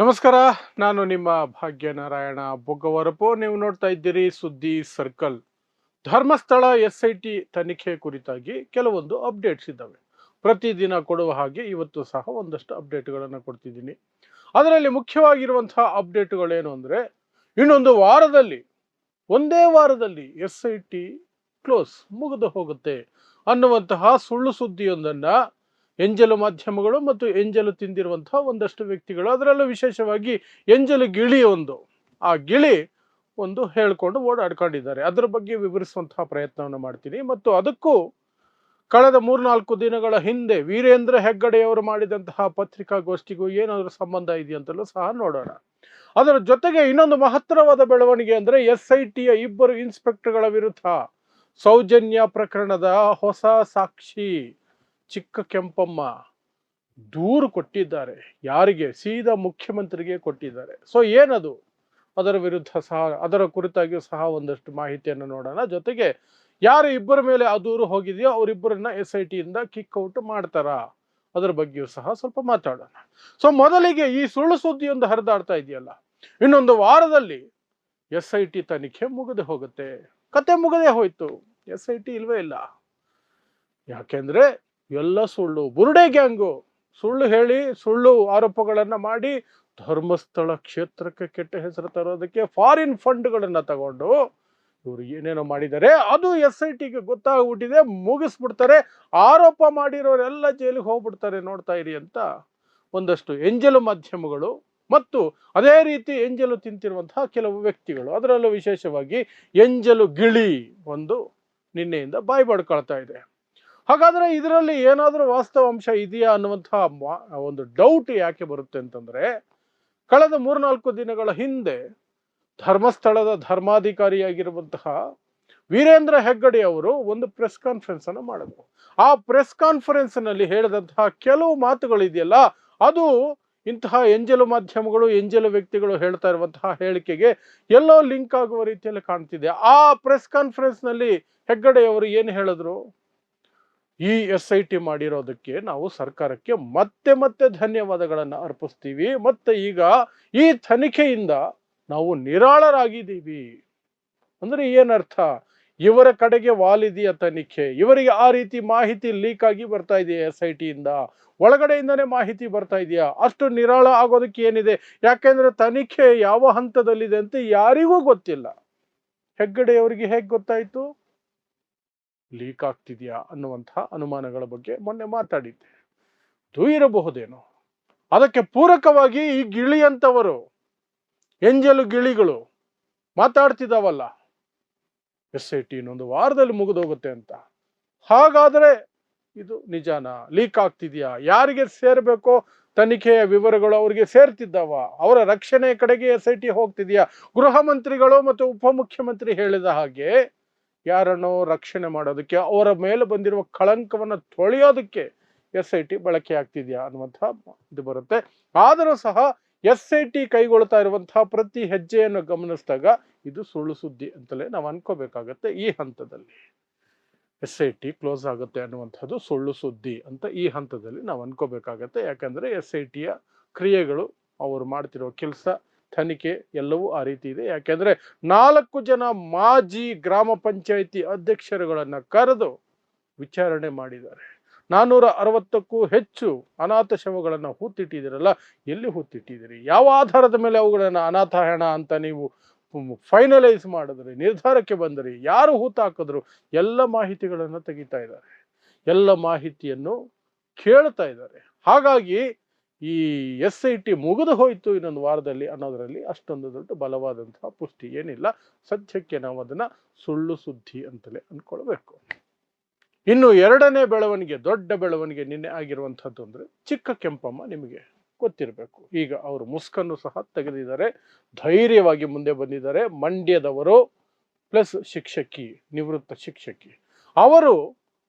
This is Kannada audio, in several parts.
ನಮಸ್ಕಾರ, ನಾನು ನಿಮ್ಮ ಭಾಗ್ಯನಾರಾಯಣ ಬೊಗ್ಗವರಪು. ನೀವು ನೋಡ್ತಾ ಇದ್ದೀರಿ ಸುದ್ದಿ circle. Dharmasthala S I T ತನಿಖೆ ಕುರಿತಾಗಿ ಕೆಲವೊಂದು ಅಪ್ಡೇಟ್ಸ್ ಇದ್ದಾವೆ. ಪ್ರತಿದಿನ ಕೊಡುವ ಹಾಗೆ ಇವತ್ತು ಸಹ ಒಂದಷ್ಟು ಅಪ್ಡೇಟ್ಗಳನ್ನು ಕೊಡ್ತಿದ್ದೀನಿ. ಅದರಲ್ಲಿ ಮುಖ್ಯವಾಗಿರುವಂತಹ ಅಪ್ಡೇಟ್ಗಳೇನು ಅಂದರೆ, ಇನ್ನೊಂದು ವಾರದಲ್ಲಿ, ಒಂದೇ ವಾರದಲ್ಲಿ ಎಸ್ ಐ ಟಿ ಕ್ಲೋಸ್ ಮುಗಿದು ಹೋಗುತ್ತೆ ಅನ್ನುವಂತಹ ಸುಳ್ಳು ಸುದ್ದಿಯೊಂದನ್ನು ಎಂಜಲು ಮಾಧ್ಯಮಗಳು ಮತ್ತು ಎಂಜಲು ತಿಂದಿರುವಂತಹ ಒಂದಷ್ಟು ವ್ಯಕ್ತಿಗಳು. ಅದರಲ್ಲೂ ವಿಶೇಷವಾಗಿ ಎಂಜಲು ಗಿಳಿ ಒಂದು. ಆ ಗಿಳಿ ಒಂದು ಹೇಳ್ಕೊಂಡು ಓಡಾಡ್ಕೊಂಡಿದ್ದಾರೆ. ಅದರ ಬಗ್ಗೆ ವಿವರಿಸುವಂತಹ ಪ್ರಯತ್ನವನ್ನು ಮಾಡ್ತೀನಿ. ಮತ್ತು ಅದಕ್ಕೂ ಕಳೆದ ಮೂರ್ನಾಲ್ಕು ದಿನಗಳ ಹಿಂದೆ ವೀರೇಂದ್ರ ಹೆಗ್ಗಡೆಯವರು ಮಾಡಿದಂತಹ ಪತ್ರಿಕಾಗೋಷ್ಠಿಗೂ ಏನಾದರೂ ಸಂಬಂಧ ಇದೆಯಂತಲೂ ಸಹ ನೋಡೋಣ. ಅದರ ಜೊತೆಗೆ ಇನ್ನೊಂದು ಮಹತ್ತರವಾದ ಬೆಳವಣಿಗೆ ಅಂದರೆ ಎಸ್ ಐ ಟಿಯ ಇಬ್ಬರು ಇನ್ಸ್ಪೆಕ್ಟರ್ಗಳ ವಿರುದ್ಧ ಸೌಜನ್ಯ ಪ್ರಕರಣದ ಹೊಸ ಸಾಕ್ಷಿ. ಚಿಕ್ಕ ಕೆಂಪಮ್ಮ ದೂರು ಕೊಟ್ಟಿದ್ದಾರೆ. ಯಾರಿಗೆ? ಸೀದಾ ಮುಖ್ಯಮಂತ್ರಿಗೆ ಕೊಟ್ಟಿದ್ದಾರೆ. ಸೊ ಏನದು? ಅದರ ವಿರುದ್ಧ ಸಹ, ಅದರ ಕುರಿತಾಗಿಯೂ ಸಹ ಒಂದಷ್ಟು ಮಾಹಿತಿಯನ್ನು ನೋಡೋಣ. ಜೊತೆಗೆ, ಯಾರು ಇಬ್ಬರ ಮೇಲೆ ಆ ದೂರು ಹೋಗಿದೆಯೋ ಅವರಿಬ್ಬರನ್ನ ಎಸ್ ಐ ಟಿಯಿಂದ ಕಿಕ್ ಔಟ್ ಮಾಡ್ತಾರಾ? ಅದರ ಬಗ್ಗೆಯೂ ಸಹ ಸ್ವಲ್ಪ ಮಾತಾಡೋಣ. ಸೊ ಮೊದಲಿಗೆ ಈ ಸುಳ್ಳು ಸುದ್ದಿಯೊಂದು ಹರಿದಾಡ್ತಾ ಇದೆಯಲ್ಲ? ಇನ್ನೊಂದು ವಾರದಲ್ಲಿ ಎಸ್ ಐ ಟಿ ತನಿಖೆ ಮುಗಿದು ಹೋಗುತ್ತೆ. ಕತೆ ಮುಗದೆ ಹೋಯ್ತು. ಎಸ್ ಐ ಟಿ ಇಲ್ವೇ ಇಲ್ಲ. ಯಾಕೆಂದ್ರೆ ಎಲ್ಲ ಸುಳ್ಳು. ಬುರುಡೆ ಗ್ಯಾಂಗು. ಸುಳ್ಳು ಹೇಳಿ, ಸುಳ್ಳು ಆರೋಪಗಳನ್ನು ಮಾಡಿ ಧರ್ಮಸ್ಥಳ ಕ್ಷೇತ್ರಕ್ಕೆ ಕೆಟ್ಟ ಹೆಸರು ತರೋದಕ್ಕೆ ಫಾರಿನ್ ಫಂಡ್ಗಳನ್ನು ತಗೊಂಡು ಇವರು ಏನೇನೋ ಮಾಡಿದ್ದಾರೆ. ಅದು ಎಸ್ ಐ ಟಿಗೆ ಗೊತ್ತಾಗ್ಬಿಟ್ಟಿದೆ, ಮುಗಿಸ್ಬಿಡ್ತಾರೆ. ಆರೋಪ ಮಾಡಿರೋರೆಲ್ಲ ಜೈಲಿಗೆ ಹೋಗ್ಬಿಡ್ತಾರೆ ನೋಡ್ತಾ ಇರಿ ಅಂತ ಒಂದಷ್ಟು ಎಂಜಲು ಮಾಧ್ಯಮಗಳು ಮತ್ತು ಅದೇ ರೀತಿ ಎಂಜಲು ತಿಂತಿರುವಂತಹ ಕೆಲವು ವ್ಯಕ್ತಿಗಳು. ಅದರಲ್ಲೂ ವಿಶೇಷವಾಗಿ ಎಂಜಲು ಗಿಳಿ ಒಂದು ನಿನ್ನೆಯಿಂದ ಬಾಯಿ ಬಡ್ಕೊಳ್ತಾ ಇದೆ. ಹಾಗಾದ್ರೆ ಇದರಲ್ಲಿ ಏನಾದರೂ ವಾಸ್ತವಾಂಶ ಇದೆಯಾ ಅನ್ನುವಂತಹ ಒಂದು ಡೌಟ್ ಯಾಕೆ ಬರುತ್ತೆ ಅಂತಂದ್ರೆ, ಕಳೆದ ಮೂರ್ನಾಲ್ಕು ದಿನಗಳ ಹಿಂದೆ ಧರ್ಮಸ್ಥಳದ ಧರ್ಮಾಧಿಕಾರಿಯಾಗಿರುವಂತಹ ವೀರೇಂದ್ರ ಹೆಗ್ಗಡೆ ಅವರು ಒಂದು ಪ್ರೆಸ್ ಕಾನ್ಫರೆನ್ಸ್ ಅನ್ನು ಮಾಡಿದ್ರು. ಆ ಪ್ರೆಸ್ ಕಾನ್ಫರೆನ್ಸ್ನಲ್ಲಿ ಹೇಳಿದಂತಹ ಕೆಲವು ಮಾತುಗಳಿದೆಯಲ್ಲ ಅದು ಇಂತಹ ಎಂಜಲು ಮಾಧ್ಯಮಗಳು, ಎಂಜಲು ವ್ಯಕ್ತಿಗಳು ಹೇಳ್ತಾ ಇರುವಂತಹ ಹೇಳಿಕೆಗೆ ಎಲ್ಲೋ ಲಿಂಕ್ ಆಗುವ ರೀತಿಯಲ್ಲಿ ಕಾಣ್ತಿದೆ. ಆ ಪ್ರೆಸ್ ಕಾನ್ಫರೆನ್ಸ್ನಲ್ಲಿ ಹೆಗ್ಗಡೆ ಏನು ಹೇಳಿದ್ರು? ಈ ಎಸ್ ಐ ಟಿ ಮಾಡಿರೋದಕ್ಕೆ ನಾವು ಸರ್ಕಾರಕ್ಕೆ ಮತ್ತೆ ಮತ್ತೆ ಧನ್ಯವಾದಗಳನ್ನು ಅರ್ಪಿಸ್ತೀವಿ. ಮತ್ತೆ ಈಗ ಈ ತನಿಖೆಯಿಂದ ನಾವು ನಿರಾಳರಾಗಿದ್ದೀವಿ. ಅಂದ್ರೆ ಏನರ್ಥ? ಇವರ ಕಡೆಗೆ ವಾಲಿದೆಯ ತನಿಖೆ? ಇವರಿಗೆ ಆ ರೀತಿ ಮಾಹಿತಿ ಲೀಕ್ ಆಗಿ ಬರ್ತಾ ಇದೆಯಾ ಎಸ್ ಐ ಟಿಯಿಂದ ಒಳಗಡೆಯಿಂದನೇ ಮಾಹಿತಿ ಬರ್ತಾ ಇದೆಯಾ? ಅಷ್ಟು ನಿರಾಳ ಆಗೋದಕ್ಕೆ ಏನಿದೆ? ಯಾಕೆಂದ್ರೆ ತನಿಖೆ ಯಾವ ಹಂತದಲ್ಲಿದೆ ಅಂತ ಯಾರಿಗೂ ಗೊತ್ತಿಲ್ಲ. ಹೆಗ್ಗಡೆಯವರಿಗೆ ಹೇಗೆ ಗೊತ್ತಾಯ್ತು? ಲೀಕ್ ಆಗ್ತಿದೆಯಾ ಅನ್ನುವಂತಹ ಅನುಮಾನಗಳ ಬಗ್ಗೆ ಮೊನ್ನೆ ಮಾತಾಡಿದ್ದೆ. ಅದು ಅದಕ್ಕೆ ಪೂರಕವಾಗಿ ಈ ಗಿಳಿಯಂತವರು ಎಂಜಲು ಗಿಳಿಗಳು ಮಾತಾಡ್ತಿದ್ದಾವಲ್ಲ ಎಸ್ ಐ ಟಿ ಇನ್ನೊಂದು ವಾರದಲ್ಲಿ ಮುಗಿದೋಗುತ್ತೆ ಅಂತ. ಹಾಗಾದ್ರೆ ಇದು ನಿಜಾನ? ಲೀಕ್ ಆಗ್ತಿದೆಯಾ? ಯಾರಿಗೆ ಸೇರಬೇಕೋ? ತನಿಖೆಯ ವಿವರಗಳು ಅವರಿಗೆ ಸೇರ್ತಿದ್ದಾವ? ಅವರ ರಕ್ಷಣೆ ಕಡೆಗೆ ಎಸ್ ಐ ಟಿ ಹೋಗ್ತಿದೆಯಾ? ಗೃಹ ಮಂತ್ರಿಗಳು ಮತ್ತು ಉಪಮುಖ್ಯಮಂತ್ರಿ ಹೇಳಿದ ಹಾಗೆ ಯಾರನ್ನೋ ರಕ್ಷಣೆ ಮಾಡೋದಕ್ಕೆ, ಅವರ ಮೇಲೆ ಬಂದಿರುವ ಕಳಂಕವನ್ನು ತೊಳೆಯೋದಕ್ಕೆ ಎಸ್ ಐ ಟಿ ಬಳಕೆ ಆಗ್ತಿದೆಯಾ ಅನ್ನುವಂತಹ ಇದು ಬರುತ್ತೆ. ಆದರೂ ಸಹ ಎಸ್ ಐ ಟಿ ಕೈಗೊಳ್ತಾ ಇರುವಂತಹ ಪ್ರತಿ ಹೆಜ್ಜೆಯನ್ನು ಗಮನಿಸಿದಾಗ ಇದು ಸುಳ್ಳು ಸುದ್ದಿ ಅಂತಲೇ ನಾವು ಅನ್ಕೋಬೇಕಾಗತ್ತೆ ಈ ಹಂತದಲ್ಲಿ. ಎಸ್ ಐ ಟಿ ಕ್ಲೋಸ್ ಆಗುತ್ತೆ ಅನ್ನುವಂಥದ್ದು ಸುಳ್ಳು ಸುದ್ದಿ ಅಂತ ಈ ಹಂತದಲ್ಲಿ ನಾವು ಅನ್ಕೋಬೇಕಾಗತ್ತೆ. ಯಾಕಂದ್ರೆ ಎಸ್ ಐ ಟಿಯ ಕ್ರಿಯೆಗಳು ಅವರು ಮಾಡ್ತಿರೋ ಕೆಲಸ ತನಿಖೆ ಎಲ್ಲವೂ ಆ ರೀತಿ ಇದೆ. ಯಾಕೆಂದ್ರೆ ನಾಲ್ಕು ಜನ ಮಾಜಿ ಗ್ರಾಮ ಪಂಚಾಯಿತಿ ಅಧ್ಯಕ್ಷರುಗಳನ್ನು ಕರೆದು ವಿಚಾರಣೆ ಮಾಡಿದ್ದಾರೆ. ನಾನ್ನೂರ ಅರವತ್ತಕ್ಕೂ ಹೆಚ್ಚು ಅನಾಥ ಶವಗಳನ್ನು ಹೂತಿಟ್ಟಿದ್ದೀರಲ್ಲ, ಎಲ್ಲಿ ಹೂತಿಟ್ಟಿದ್ದೀರಿ? ಯಾವ ಆಧಾರದ ಮೇಲೆ ಅವುಗಳನ್ನು ಅನಾಥ ಹೆಣ ಅಂತ ನೀವು ಫೈನಲೈಸ್ ಮಾಡಿದ್ರಿ, ನಿರ್ಧಾರಕ್ಕೆ ಬಂದ್ರಿ, ಯಾರು ಹೂತಾಕಿದ್ರು, ಎಲ್ಲ ಮಾಹಿತಿಗಳನ್ನು ತೆಗಿತಾ ಇದ್ದಾರೆ. ಎಲ್ಲ ಮಾಹಿತಿಯನ್ನು ಕೇಳ್ತಾ ಇದ್ದಾರೆ. ಹಾಗಾಗಿ ಈ ಎಸ್ ಐ ಟಿ ಮುಗಿದು ಹೋಯಿತು ಇನ್ನೊಂದು ವಾರದಲ್ಲಿ ಅನ್ನೋದರಲ್ಲಿ ಅಷ್ಟೊಂದು ದೊಡ್ಡ ಬಲವಾದಂತಹ ಪುಷ್ಟಿ ಏನಿಲ್ಲ. ಸದ್ಯಕ್ಕೆ ನಾವು ಅದನ್ನ ಸುಳ್ಳು ಸುದ್ದಿ ಅಂತಲೇ ಅನ್ಕೊಳ್ಬೇಕು. ಇನ್ನು ಎರಡನೇ ಬೆಳವಣಿಗೆ, ದೊಡ್ಡ ಬೆಳವಣಿಗೆ ನಿನ್ನೆ ಆಗಿರುವಂಥದ್ದು ಅಂದರೆ ಚಿಕ್ಕ ಕೆಂಪಮ್ಮ ನಿಮಗೆ ಗೊತ್ತಿರಬೇಕು. ಈಗ ಅವರು ಮುಸ್ಕನ್ನು ಸಹ ತೆಗೆದಿದ್ದಾರೆ. ಧೈರ್ಯವಾಗಿ ಮುಂದೆ ಬಂದಿದ್ದಾರೆ. ಮಂಡ್ಯದವರು ಪ್ಲಸ್ ಶಿಕ್ಷಕಿ, ನಿವೃತ್ತ ಶಿಕ್ಷಕಿ. ಅವರು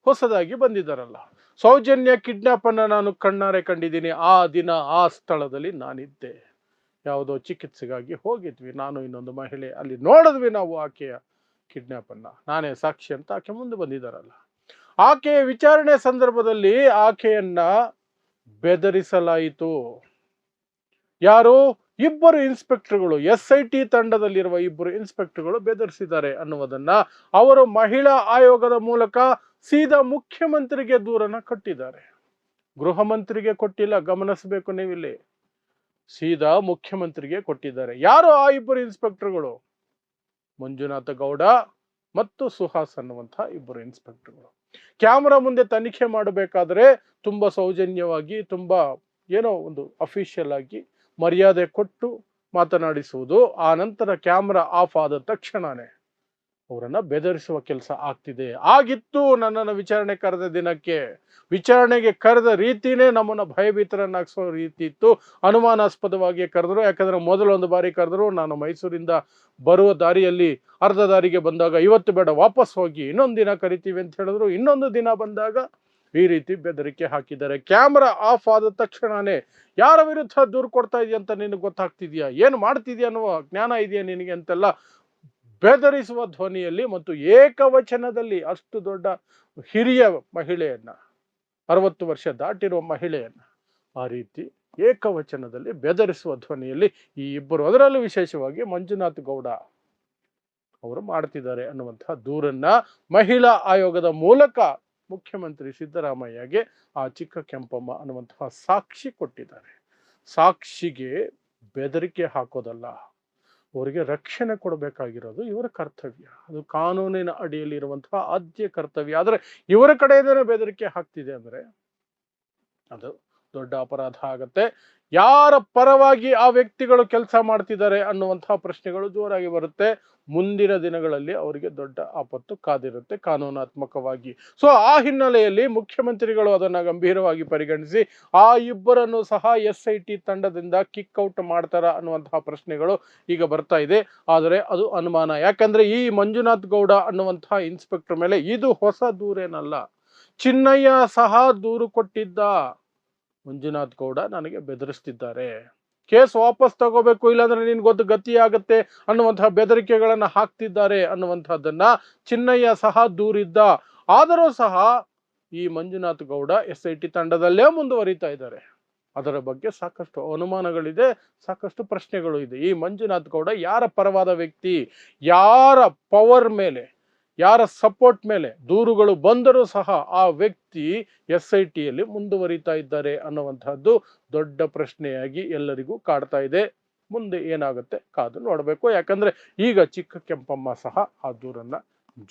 ಹೊಸದಾಗಿ ಬಂದಿದ್ದಾರಲ್ಲ. ಸೌಜನ್ಯ ಕಿಡ್ನಾಪ್ ಅನ್ನ ನಾನು ಕಣ್ಣಾರೆ ಕಂಡಿದ್ದೀನಿ. ಆ ದಿನ, ಆ ಸ್ಥಳದಲ್ಲಿ ನಾನಿದ್ದೆ. ಯಾವುದೋ ಚಿಕಿತ್ಸೆಗಾಗಿ ಹೋಗಿದ್ವಿ. ನಾನು ಇನ್ನೊಂದು ಮಹಿಳೆ. ಅಲ್ಲಿ ನೋಡಿದ್ವಿ ನಾವು ಆಕೆಯ ಕಿಡ್ನಾಪ್ ಅನ್ನ. ನಾನೇ ಸಾಕ್ಷಿ ಅಂತ ಆಕೆ ಮುಂದೆ ಬಂದಿದ್ದಾರಲ್ಲ. ಆಕೆಯ ವಿಚಾರಣೆ ಸಂದರ್ಭದಲ್ಲಿ ಆಕೆಯನ್ನ ಬೆದರಿಸಲಾಯಿತು. ಯಾರು? ಇಬ್ಬರು ಇನ್ಸ್ಪೆಕ್ಟರ್ಗಳು ಎಸ್ ಐ ಟಿ ತಂಡದಲ್ಲಿರುವ ಇಬ್ಬರು ಇನ್ಸ್ಪೆಕ್ಟರ್ಗಳು ಬೆದರಿಸಿದ್ದಾರೆ ಅನ್ನುವುದನ್ನ ಅವರು ಮಹಿಳಾ ಆಯೋಗದ ಮೂಲಕ ಸೀದಾ ಮುಖ್ಯಮಂತ್ರಿಗೆ ದೂರನ ಕೊಟ್ಟಿದ್ದಾರೆ. ಗೃಹ ಮಂತ್ರಿಗೆ ಕೊಟ್ಟಿಲ್ಲ, ಗಮನಿಸಬೇಕು ನೀವಿಲ್ಲಿ. ಸೀದಾ ಮುಖ್ಯಮಂತ್ರಿಗೆ ಕೊಟ್ಟಿದ್ದಾರೆ. ಯಾರು ಆ ಇಬ್ಬರು ಇನ್ಸ್ಪೆಕ್ಟರ್ಗಳು? ಮಂಜುನಾಥ ಗೌಡ ಮತ್ತು ಸುಹಾಸ್ ಅನ್ನುವಂತಹ ಇಬ್ಬರು ಇನ್ಸ್ಪೆಕ್ಟರ್ಗಳು. ಕ್ಯಾಮ್ರಾ ಮುಂದೆ ತನಿಖೆ ಮಾಡಬೇಕಾದ್ರೆ ತುಂಬಾ ಸೌಜನ್ಯವಾಗಿ, ತುಂಬಾ ಏನೋ ಒಂದು ಅಫಿಷಿಯಲ್ ಆಗಿ ಮರ್ಯಾದೆ ಕೊಟ್ಟು ಮಾತನಾಡಿಸುವುದು. ಆ ನಂತರ ಕ್ಯಾಮ್ರಾ ಆಫ್ ಆದ ತಕ್ಷಣನೇ ಅವರನ್ನ ಬೆದರಿಸುವ ಕೆಲಸ ಆಗ್ತಿದೆ. ಆಗಿತ್ತು ನನ್ನನ್ನು ವಿಚಾರಣೆ ಕರೆದ ದಿನಕ್ಕೆ. ವಿಚಾರಣೆಗೆ ಕರೆದ ರೀತಿನೇ ನಮ್ಮನ್ನು ಭಯಭೀತರನ್ನಾಗಿಸೋ ರೀತಿ ಇತ್ತು. ಅನುಮಾನಾಸ್ಪದವಾಗಿ ಕರೆದರು. ಯಾಕಂದ್ರೆ ಮೊದಲೊಂದು ಬಾರಿ ಕರೆದರು. ನಾನು ಮೈಸೂರಿಂದ ಬರುವ ದಾರಿಯಲ್ಲಿ ಅರ್ಧ ದಾರಿಗೆ ಬಂದಾಗ ಇವತ್ತು ಬೇಡ ವಾಪಸ್ ಹೋಗಿ ಇನ್ನೊಂದು ದಿನ ಕರಿತೀವಿ ಅಂತ ಹೇಳಿದ್ರು. ಇನ್ನೊಂದು ದಿನ ಬಂದಾಗ ಈ ರೀತಿ ಬೆದರಿಕೆ ಹಾಕಿದ್ದಾರೆ. ಕ್ಯಾಮ್ರಾ ಆಫ್ ಆದ ತಕ್ಷಣನೇ ಯಾರ ವಿರುದ್ಧ ದೂರು ಕೊಡ್ತಾ ಇದೆಯಾ ಅಂತ ನಿನಗೆ ಗೊತ್ತಾಗ್ತಿದೆಯಾ? ಏನು ಮಾಡ್ತಿದ್ಯಾ ಅನ್ನುವ ಜ್ಞಾನ ಇದೆಯಾ ನಿನಗೆ ಅಂತೆಲ್ಲ ಬೆದರಿಸುವ ಧ್ವನಿಯಲ್ಲಿ ಮತ್ತು ಏಕವಚನದಲ್ಲಿ ಅಷ್ಟು ದೊಡ್ಡ ಹಿರಿಯ ಮಹಿಳೆಯನ್ನ, ಅರವತ್ತು ವರ್ಷ ದಾಟಿರುವ ಮಹಿಳೆಯನ್ನ ಆ ರೀತಿ ಏಕವಚನದಲ್ಲಿ ಬೆದರಿಸುವ ಧ್ವನಿಯಲ್ಲಿ ಈ ಇಬ್ಬರು, ಅದರಲ್ಲೂ ವಿಶೇಷವಾಗಿ ಮಂಜುನಾಥ್ ಗೌಡ ಅವರು ಮಾಡ್ತಿದ್ದಾರೆ ಅನ್ನುವಂತಹ ದೂರನ್ನ ಮಹಿಳಾ ಆಯೋಗದ ಮೂಲಕ ಮುಖ್ಯಮಂತ್ರಿ ಸಿದ್ದರಾಮಯ್ಯಗೆ ಆ ಚಿಕ್ಕ ಕೆಂಪಮ್ಮ ಅನ್ನುವಂತಹ ಸಾಕ್ಷಿ ಕೊಟ್ಟಿದ್ದಾರೆ. ಸಾಕ್ಷಿಗೆ ಬೆದರಿಕೆ ಹಾಕೋದಲ್ಲ, ಅವರಿಗೆ ರಕ್ಷಣೆ ಕೊಡಬೇಕಾಗಿರೋದು ಇವರ ಕರ್ತವ್ಯ. ಅದು ಕಾನೂನಿನ ಅಡಿಯಲ್ಲಿ ಇರುವಂತಹ ಆದ್ಯ ಕರ್ತವ್ಯ. ಆದರೆ ಇವರ ಕಡೆಯಿಂದನೇ ಬೆದರಿಕೆ ಹಾಕ್ತಿದೆ ಅಂದ್ರೆ ಅದು ದೊಡ್ಡ ಅಪರಾಧ ಆಗತ್ತೆ. ಯಾರ ಪರವಾಗಿ ಆ ವ್ಯಕ್ತಿಗಳು ಕೆಲಸ ಮಾಡ್ತಿದ್ದಾರೆ ಅನ್ನುವಂತಹ ಪ್ರಶ್ನೆಗಳು ಜೋರಾಗಿ ಬರುತ್ತೆ. ಮುಂದಿನ ದಿನಗಳಲ್ಲಿ ಅವರಿಗೆ ದೊಡ್ಡ ಆಪತ್ತು ಕಾದಿರುತ್ತೆ ಕಾನೂನಾತ್ಮಕವಾಗಿ. ಸೊ ಆ ಹಿನ್ನೆಲೆಯಲ್ಲಿ ಮುಖ್ಯಮಂತ್ರಿಗಳು ಅದನ್ನ ಗಂಭೀರವಾಗಿ ಪರಿಗಣಿಸಿ, ಆ ಇಬ್ಬರನ್ನು ಸಹ ಎಸ್ ಐ ಟಿ ತಂಡದಿಂದ ಕಿಕ್ ಔಟ್ ಮಾಡ್ತಾರ ಅನ್ನುವಂತಹ ಪ್ರಶ್ನೆಗಳು ಈಗ ಬರ್ತಾ ಇದೆ. ಆದರೆ ಅದು ಅನುಮಾನ. ಯಾಕಂದ್ರೆ ಈ ಮಂಜುನಾಥ್ ಗೌಡ ಅನ್ನುವಂತಹ ಇನ್ಸ್ಪೆಕ್ಟರ್ ಮೇಲೆ ಇದು ಹೊಸ ದೂರೇನಲ್ಲ. ಚಿನ್ನಯ್ಯ ಸಹ ದೂರು ಕೊಟ್ಟಿದ್ದ. ಮಂಜುನಾಥ್ ಗೌಡ ನನಗೆ ಬೆದರಿಸ್ತಿದ್ದಾರೆ. ಕೇಸ್ ವಾಪಸ್ ತಗೋಬೇಕು, ಇಲ್ಲಾಂದ್ರೆ ನಿನ್ ಗೊತ್ತು ಗತಿ ಆಗತ್ತೆ ಅನ್ನುವಂತಹ ಬೆದರಿಕೆಗಳನ್ನ ಹಾಕ್ತಿದ್ದಾರೆ ಅನ್ನುವಂಥದ್ದನ್ನ ಚಿನ್ನಯ್ಯ ಸಹ ದೂರಿದ್ದ. ಆದರೂ ಸಹ ಈ Manjunath Gowda S I T ತಂಡದಲ್ಲೇ ಮುಂದುವರಿತಾ ಇದ್ದಾರೆ. ಅದರ ಬಗ್ಗೆ ಸಾಕಷ್ಟು ಅನುಮಾನಗಳಿದೆ, ಸಾಕಷ್ಟು ಪ್ರಶ್ನೆಗಳು ಇದೆ. ಈ ಮಂಜುನಾಥ್ ಗೌಡ ಯಾರ ಪರವಾದ ವ್ಯಕ್ತಿ? ಯಾರ ಪವರ್ ಮೇಲೆ? ಯಾರ ಸಪೋರ್ಟ್ ಮೇಲೆ ದೂರುಗಳು ಬಂದರೂ ಸಹ ಆ ವ್ಯಕ್ತಿ ಎಸ್ ಐ ಟಿಯಲ್ಲಿ ಮುಂದುವರಿತಾ ಇದ್ದಾರೆ ಅನ್ನುವಂತಹದ್ದು ದೊಡ್ಡ ಪ್ರಶ್ನೆಯಾಗಿ ಎಲ್ಲರಿಗೂ ಕಾಡ್ತಾ ಇದೆ. ಮುಂದೆ ಏನಾಗುತ್ತೆ ಕಾದು ನೋಡಬೇಕು. ಯಾಕಂದ್ರೆ ಈಗ ಚಿಕ್ಕ ಕೆಂಪಮ್ಮ ಸಹ ಆ ದೂರನ್ನ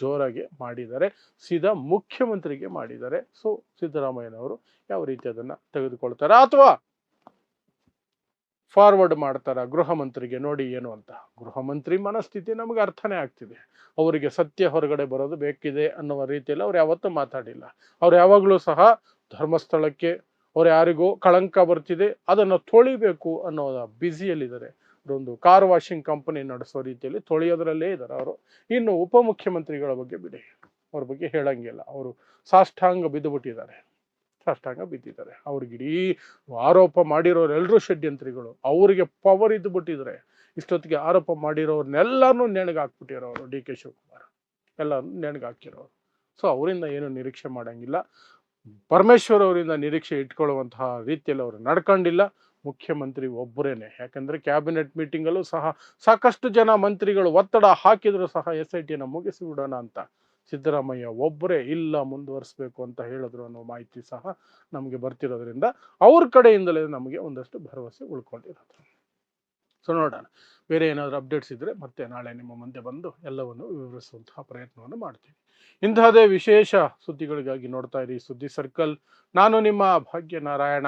ಜೋರಾಗಿ ಮಾಡಿದ್ದಾರೆ. ಸೀದಾ ಮುಖ್ಯಮಂತ್ರಿಗೆ ಮಾಡಿದ್ದಾರೆ. ಸೊ ಸಿದ್ದರಾಮಯ್ಯನವರು ಯಾವ ರೀತಿ ಅದನ್ನ ತೆಗೆದುಕೊಳ್ತಾರೆ? ಅಥವಾ ಫಾರ್ವರ್ಡ್ ಮಾಡ್ತಾರೆ ಗೃಹ ಮಂತ್ರಿಗೆ ನೋಡಿ ಏನು ಅಂತ. ಗೃಹ ಮಂತ್ರಿ ಮನಸ್ಥಿತಿ ನಮಗೆ ಅರ್ಥನೇ ಆಗ್ತಿದೆ. ಅವರಿಗೆ ಸತ್ಯ ಹೊರಗಡೆ ಬರೋದು ಬೇಕಿದೆ ಅನ್ನುವ ರೀತಿಯಲ್ಲಿ ಅವ್ರು ಯಾವತ್ತೂ ಮಾತಾಡಿಲ್ಲ. ಅವ್ರು ಯಾವಾಗಲೂ ಸಹ ಧರ್ಮಸ್ಥಳಕ್ಕೆ ಅವ್ರು ಯಾರಿಗೂ ಕಳಂಕ ಬರ್ತಿದೆ, ಅದನ್ನು ತೊಳಿಬೇಕು ಅನ್ನೋದ ಬ್ಯುಸಿಯಲ್ಲಿದ್ದಾರೆ. ಒಂದು ಕಾರ್ ವಾಷಿಂಗ್ ಕಂಪನಿ ನಡೆಸೋ ರೀತಿಯಲ್ಲಿ ತೊಳೆಯೋದ್ರಲ್ಲೇ ಇದ್ದಾರೆ ಅವರು. ಇನ್ನು ಉಪಮುಖ್ಯಮಂತ್ರಿಗಳ ಬಗ್ಗೆ ಬಿಡಿ. ಅವ್ರ ಬಗ್ಗೆ ಹೇಳಂಗಿಲ್ಲ. ಅವರು ಸಾಷ್ಟಾಂಗ ಬಿದ್ದು ಬಿಟ್ಟಿದ್ದಾರೆ ಸಾಷ್ಟಾಂಗ ಬಿದ್ದಿದ್ದಾರೆ. ಅವ್ರಿಗೆ ಇಡೀ ಆರೋಪ ಮಾಡಿರೋರೆಲ್ಲರೂ ಷಡ್ಯಂತ್ರಿಗಳು. ಅವರಿಗೆ ಪವರ್ ಇದ್ದು ಬಿಟ್ಟಿದ್ರೆ ಇಷ್ಟೊತ್ತಿಗೆ ಆರೋಪ ಮಾಡಿರೋರ್ನೆಲ್ಲರೂ ನೆಣಗಾಕ್ಬಿಟ್ಟಿರೋರು ಡಿ ಕೆ ಶಿವಕುಮಾರ್. ಎಲ್ಲರೂ ನೆಣಗಾಕಿರೋರು ಸೊ ಅವರಿಂದ ಏನು ನಿರೀಕ್ಷೆ ಮಾಡಂಗಿಲ್ಲ. ಪರಮೇಶ್ವರ್ ಅವರಿಂದ ನಿರೀಕ್ಷೆ ಇಟ್ಕೊಳ್ಳುವಂತಹ ರೀತಿಯಲ್ಲಿ ಅವರು ನಡ್ಕೊಂಡಿಲ್ಲ. ಮುಖ್ಯಮಂತ್ರಿ ಒಬ್ಬರೇನೆ. ಯಾಕಂದ್ರೆ ಕ್ಯಾಬಿನೆಟ್ ಮೀಟಿಂಗಲ್ಲೂ ಸಹ ಸಾಕಷ್ಟು ಜನ ಮಂತ್ರಿಗಳು ಒತ್ತಡ ಹಾಕಿದ್ರು ಸಹ ಎಸ್ ಐ ಟಿನ ಮುಗಿಸಿ ಬಿಡೋಣ ಅಂತ. ಸಿದ್ದರಾಮಯ್ಯ ಒಬ್ಬರೇ ಇಲ್ಲ ಮುಂದುವರಿಸಬೇಕು ಅಂತ ಹೇಳಿದ್ರು ಅನ್ನೋ ಮಾಹಿತಿ ಸಹ ನಮಗೆ ಬರ್ತಿರೋದ್ರಿಂದ ಅವ್ರ ಕಡೆಯಿಂದಲೇ ನಮಗೆ ಒಂದಷ್ಟು ಭರವಸೆ ಉಳ್ಕೊಂಡಿರೋದು. ಸೊ ನೋಡೋಣ, ಬೇರೆ ಏನಾದರೂ ಅಪ್ಡೇಟ್ಸ್ ಇದ್ದರೆ ಮತ್ತೆ ನಾಳೆ ನಿಮ್ಮ ಮುಂದೆ ಬಂದು ಎಲ್ಲವನ್ನು ವಿವರಿಸುವಂತಹ ಪ್ರಯತ್ನವನ್ನು ಮಾಡ್ತೀನಿ ಇಂತಹದೇ ವಿಶೇಷ ಸುದ್ದಿಗಳಿಗಾಗಿ ನೋಡ್ತಾ ಇರಿ ಸುದ್ದಿ ಸರ್ಕಲ್ ನಾನು ನಿಮ್ಮ ಭಾಗ್ಯನಾರಾಯಣ